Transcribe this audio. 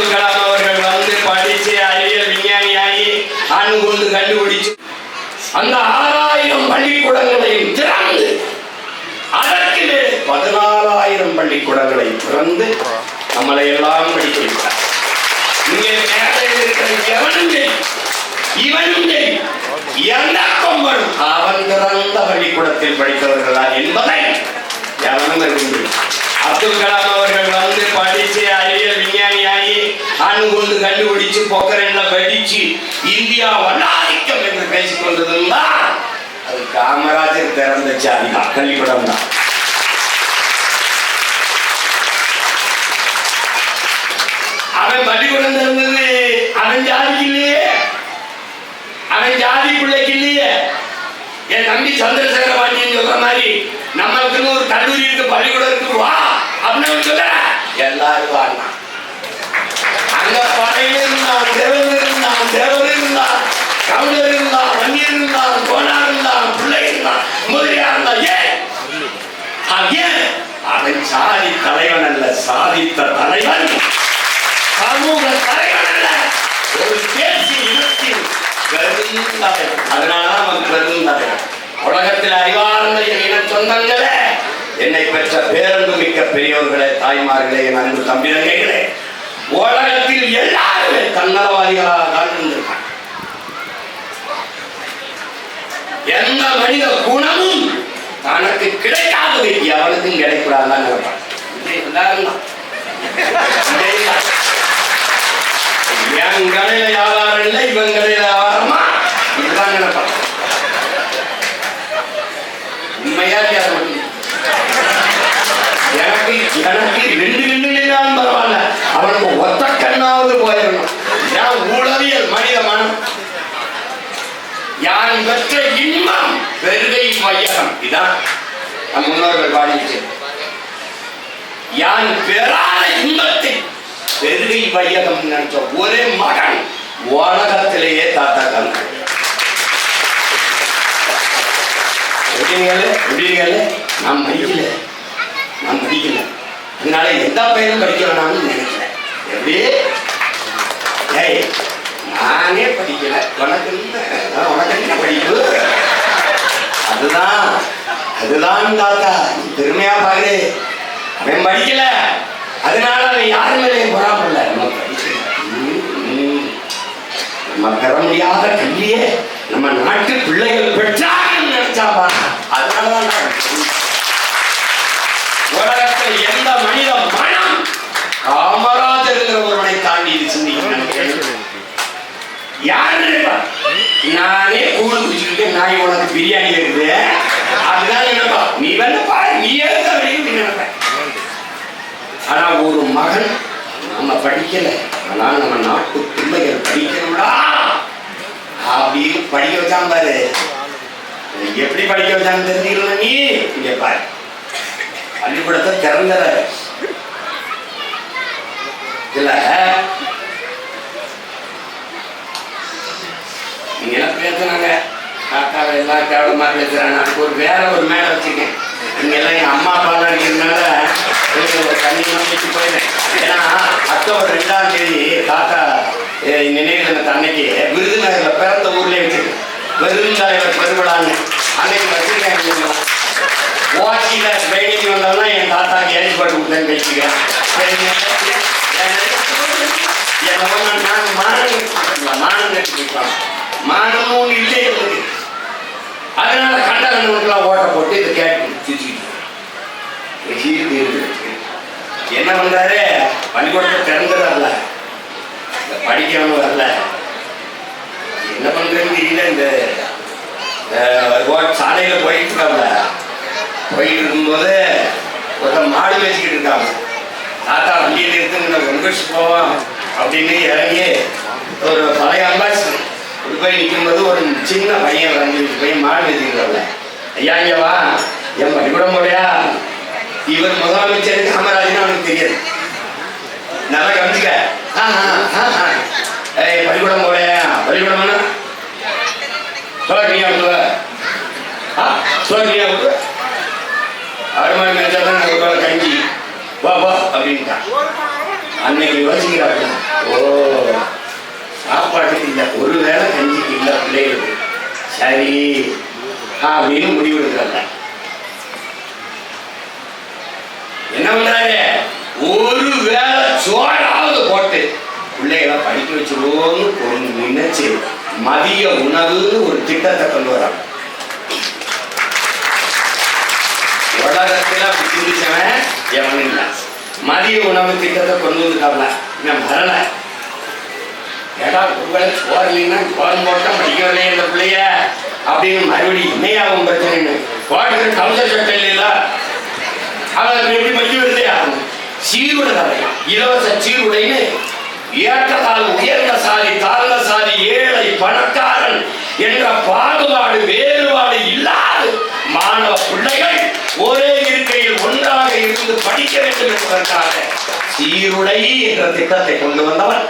அப்துல் கலாம் அவர்கள் வந்து படிச்சு அறிவியல் விஞ்ஞானியாகி அணு கொண்டு கண்டுபிடிச்சு அந்த ஆறாயிரம் பள்ளிக்கூடங்களையும் திறந்து அதற்கு மேலே பதினாலாயிரம் பள்ளிக்கூடங்களை திறந்து நம்மளை எல்லாம் படிக்க வைத்தார் இங்கே மேடையில் இருக்கிற எவனும் இவனும் சரி, அவன் திறந்த பள்ளிக்கூடத்தில் படித்தவர்களா என்பதை எவனும் அறிந்து அப்துல் கலாம் அவர்கள் வந்து படிச்சு விஞ்ஞானியாகி அணு கொண்டு கண்டுபிடிச்சு பொக்கரன்ல படிச்சு இந்தியா வல்லாதிக்கம் என்று பேசிக் அது காமராஜர் திறந்த சாதி தான் பள்ளிக்கூடம் தான். அவன் பள்ளிக்கூடம் திறந்தது அவன் ஜாதிக்கு இல்லையே அவன் ஜாதி பிள்ளைக்கு இல்லையே என் தம்பி சந்திரசேகர பாண்டியன் சொல்ற மாதிரி நம்மளுக்குன்னு ஒரு கல்லூரி இருக்கு பள்ளிக்கூடம் இருக்கு வா அப்படின்னு சொல்ல சொல்ற எல்லாரும் அங்க படையில் இருந்தான் தேவன் இருந்தான் தேவர் இருந்தான் கவுண்டர் இருந்தான் வன்னியர் இருந்தான் கோனார் இருந்தான் பிள்ளை இருந்தான் முதலியார் இருந்தான் ஏன்? ஏன் அவன் சாதி தலைவன் அல்ல சாதித்த தலைவன். சமூக தலைவன் அல்ல. ஒரு இனத்தின் பெருந்தலைவன் அதனாலதான் அவன் பெருந்தலைவன் உலகத்தில் அறிவார்ந்த சொந்தங்களே. என்னை பெற்ற பேரன்பு மிக்க பெரியவர்களே தாய்மார்களே என் அன்பு தம்பிதங்கைகளே. உலகத்தில் எல்லாருமே தன்னலவாதிகளாக காட்டிருந்திருக்காங்க எந்த மனித குணமும் தனக்கு கிடைக்காதது எவனுக்கும் கிடைக்கூடாதுதான் நினைப்பான் எல்லாரும் என் கடையில வியாபாரம் இல்லை இவன் கடையில வியாபாரமா? இதுதான் நினைப்பான் உண்மையா எனக்கு எனக்கு யான் பெற்ற இன்பம் பெருகை வையகம். இதான் நம் முன்னோர்கள் பாடிட்டு யான் பெறாத இன்பத்தை பெருகை வையகம் நினைச்ச ஒரே மகன் உலகத்திலேயே தாத்தா கண்ணு எப்படிங்களே எப்படிங்களே நான் படிக்கல நான் படிக்கல அதனால எந்த பையனும் படிக்க வேணாம்னு நினைக்கிறேன் எப்படி? ஏய் நானே படிக்கல. உனக்கு உனக்கு படிப்பு? அதுதான். அதுதான் தாத்தா. பெருமையா பாரு. அவன் படிக்கல. அதனால அவன் யாரு மேலேயும் பொறாமல்ல நம்ம படிக்கல. நம்ம பெற முடியாத கல்வியே நம்ம நாட்டு பிள்ளைகள் பெற்றாங்கன்னு நினைச்சாப்பா அதனாலதான் உலகத்தில் எந்த மனித மனம் காமராஜர் ஒருவனை தாண்டி இது சிந்திக்க நினைக்கிறேன் யாரு நானே கூடு குடிச்சுக்கிட்டு நாய் உனக்கு பிரியாணி இருக்குது அதுதான் நினைப்பா நீ வேணா பாரு நீ எழுத அப்படின்னு நினைப்ப ஆனா ஒரு மகன் நம்ம படிக்கல. ஆனா நம்ம நாட்டு பிள்ளைகள் படிக்கணும்டா. அப்படின்னு படிக்க வச்சான் பாரு. எப்படி படிக்க வச்சான்னு தெரிஞ்சுக்கணும் நீ? இங்க பாரு. பள்ளிக்கூடத்தை திறந்துற இதுல இங்கெல்லாம் பேசுனாங்க. காக்காவை எல்லாம் கேவலமாக பேசுகிறாங்க அதுக்கு ஒரு வேற ஒரு மேலே வச்சுக்கேன் இங்கெல்லாம் எல்லாம் அம்மா அப்பா இருக்கிறதுனால எனக்கு ஒரு தண்ணியெல்லாம் வச்சு போயிடுறேன். ஏன்னா அக்டோபர் ரெண்டாம் தேதி தாத்தா நினைவு தினத்து அன்னைக்கு விருதுநகரில் பிறந்த ஊர்லேயே வச்சுருக்கேன் விருதுநகர் பெருவிழான்னு அன்னைக்கு வச்சுருக்கேன் வாட்சியில ட்ரைனிங் வந்தாலும் என் தாத்தாக்கு ஏற்பாடு கொடுத்தேன்னு வச்சுக்கிறேன் என்னவோ நான் மானம் கட்டிக்கலாம் மானம் கட்டிக்கலாம் மானமும் இல்லை அதனால கண்ட ஓட்ட போட்டு இதை கேட்டு சிரிச்சுக்கிட்டு என்ன பண்றாரு? பள்ளிக்கூடத்தை திறந்துடுறல படிக்கணும் வரல. என்ன பண்றேன்னு தெரியல இந்த சாலையில போயிட்டு இருக்காங்க. போயிட்டு இருக்கும்போது ஒருத்தன் மாடு மேய்ச்சிக்கிட்டு இருக்காங்க தாத்தா வண்டியில் இருக்குங்க வெங்கட்ஸ் போவோம் அப்படின்னு இறங்கி ஒரு பழைய போய் நிற்கும்போது ஒரு சின்ன பையன் வந்து போய் மாடு வச்சுக்கிறாங்க ஐயா ஐயாவா என் பள்ளிக்கூடம் போலையா? இவர் முதலமைச்சர் காமராஜன் அவனுக்கு தெரியாது. நல்லா கவனிச்சுக்க. ஆ, ஏய் பள்ளிக்கூடம் போலையா? பள்ளிக்கூடம் சோழக்கிரியா சோழனியா விடுவ ஆ சோழனியா விடுவ ஆறு மணி தான் ஒரு வேளை கஞ்சி. வா வா அப்படின்ட்டான். அன்னைக்கு யோசிக்கிறாங்க ஓ. சாப்பாட்டுக்கு இல்லை ஒரு வேளை கஞ்சிக்கு இல்லை பிள்ளைகளுக்கு. சரி அப்படின்னு முடிவு எடுக்கிறாங்க. என்ன பண்றாரு ஒரு வேளை சோறாவது போட்டு பிள்ளைகளை படிக்க வச்சிருவோம்னு ஒரு நினைச்சு மதிய உணவுன்னு ஒரு திட்டத்தை கொண்டு வராங்க. உலகத்தில் சிந்திச்சவன் எவனும் இல்லை. மதிய உணவு திட்டத்தை கொண்டு வந்துட்டாப்ல. நான் வரலை. ஏடா ஒருவேளை சோறு இல்லைன்னா சோறு போட்டா படிக்கவில்லை இந்த பிள்ளைய. அப்படின்னு மறுபடியும் என்னையாவும் பிரச்சனைன்னு. போட்டுக்கிற கவுசர் சட்டை இல்லைல்ல அவன் எப்படி படிக்க வருது சீருடை தரையா இலவச சீருடைன்னு ஏற்றத்தால் உயர்ந்த சாதி தாழ்ந்த சாதி ஏழை பணக்காரன் என்ற பாகுபாடு வேறுபாடு இல்லாத மாணவ பிள்ளைகள் ஒரே இருக்கையில் ஒன்றாக இருந்து படிக்க வேண்டும் என்பதற்காக சீருடை என்ற திட்டத்தை கொண்டு வந்தவர்